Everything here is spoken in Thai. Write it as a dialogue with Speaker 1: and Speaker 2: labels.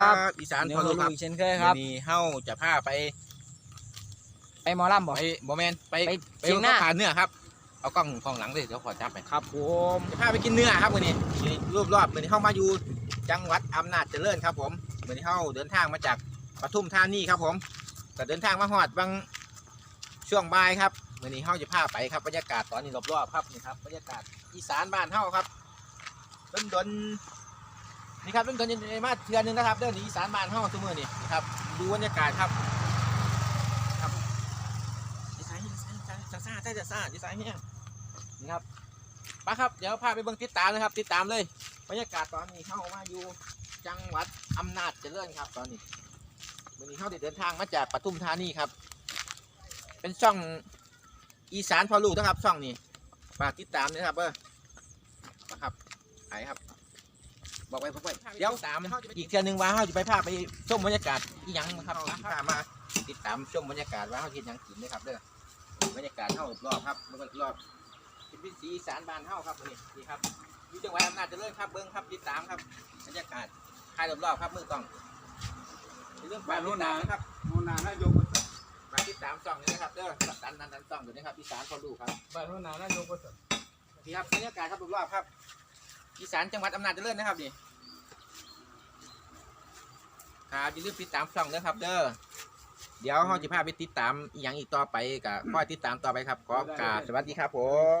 Speaker 1: ครับ
Speaker 2: อีสาน
Speaker 1: เดี๋ย
Speaker 2: พ
Speaker 1: ว
Speaker 2: อ
Speaker 1: เรา
Speaker 2: รู้ครับ
Speaker 1: อีกเช่นเคยครับ
Speaker 2: วันนี้เฮาจะพาไป
Speaker 1: ไปหมอลำบ่
Speaker 2: ไปบ่แมนไป
Speaker 1: ไป
Speaker 2: ไป
Speaker 1: เชียงหน้า
Speaker 2: ข้ขาเนื้อครับเอากล้องกล้องหลังเลยเดี๋ยวขอจับไป
Speaker 1: ครับผม
Speaker 2: จะพาไปกินเนื้อครับวันนี้นี่รูปรอบวันนี้เฮามาอยู่จังหวัดอำนาจเจริญครับ ผมวันนี้เฮาเดินทางมาจากปทุมธานีครับ ผมก็เดินทางมาฮอดบางช่วงบ่ายครับวันนี้เฮาจะพาไปครับบรรยากาศตอนนี้รอบๆครับนี่ครับบรรยากาศอีสานบ้านเฮาครับดนดนๆ นี่ครับดนดนๆมาเทือนหนึงนะครับเดินอีสานบ้านเฮาทุกมือนี่นี่ครับดูบรรยากาศครับครับดีไซน์ดีไซน์ดีไซน์ซ่าซ่าซ่าซ่าดีไซน์เนี่ยนี่ครับมาครับเดี๋ยวพาไปเบิ่งติดตามเลยครับ ติดตามเลยบรรยากาศตอนนี้เข้ามาอยู่จังหวัดอำนาจเจริญครับ ตอนนี้วันนี้เข้าได้เดินทางมาจากปทุมธานีครับ เป็นช่องอีสานพอลูกนะครับช่องนี้ฝากติดตามด้วยครับเออมาครับไปครับ บอกไว้บอกไว้ เดี๋ยวตามอีกเทือหนึงว่าเขาจะไปพาไปชมบรรยากาศอีหยังนะครับพามาติดตามชมบรรยากาศว่าเขาคิดหยังกินด้วยครับเด้อบรรยากาศเท่ารอบๆครับมันรอบเป็นวิถีอีสานบ้านเท่าครับนี่นี่ครับอยู่จังหวัดอำนาจเจริญครับเบิ้งครับติดตามครับบรรยากาศถ่ายรอบๆครับมือกล้องเรื่องฝากติดตามนะครับ
Speaker 3: มูนานะโยก
Speaker 2: ฝากติดตามช่องนี้นะครับเด้อดันดันดันช่องอยู่นะครับอีสานพอดูครับ
Speaker 3: บารุนานะโยก
Speaker 2: นี่ครับบรรยากาศครับรอบๆครับอีสานจังหวัดอำนาจเจริญนะครับนี่ ครับอย่าลืมติดตามช่องนะครับ เด้อเดี๋ยวห้องจิพาไปติดตามอหย่างอีกต่อไปกับคอติดตามต่อไปครับขอกราบสวัสดีครับผม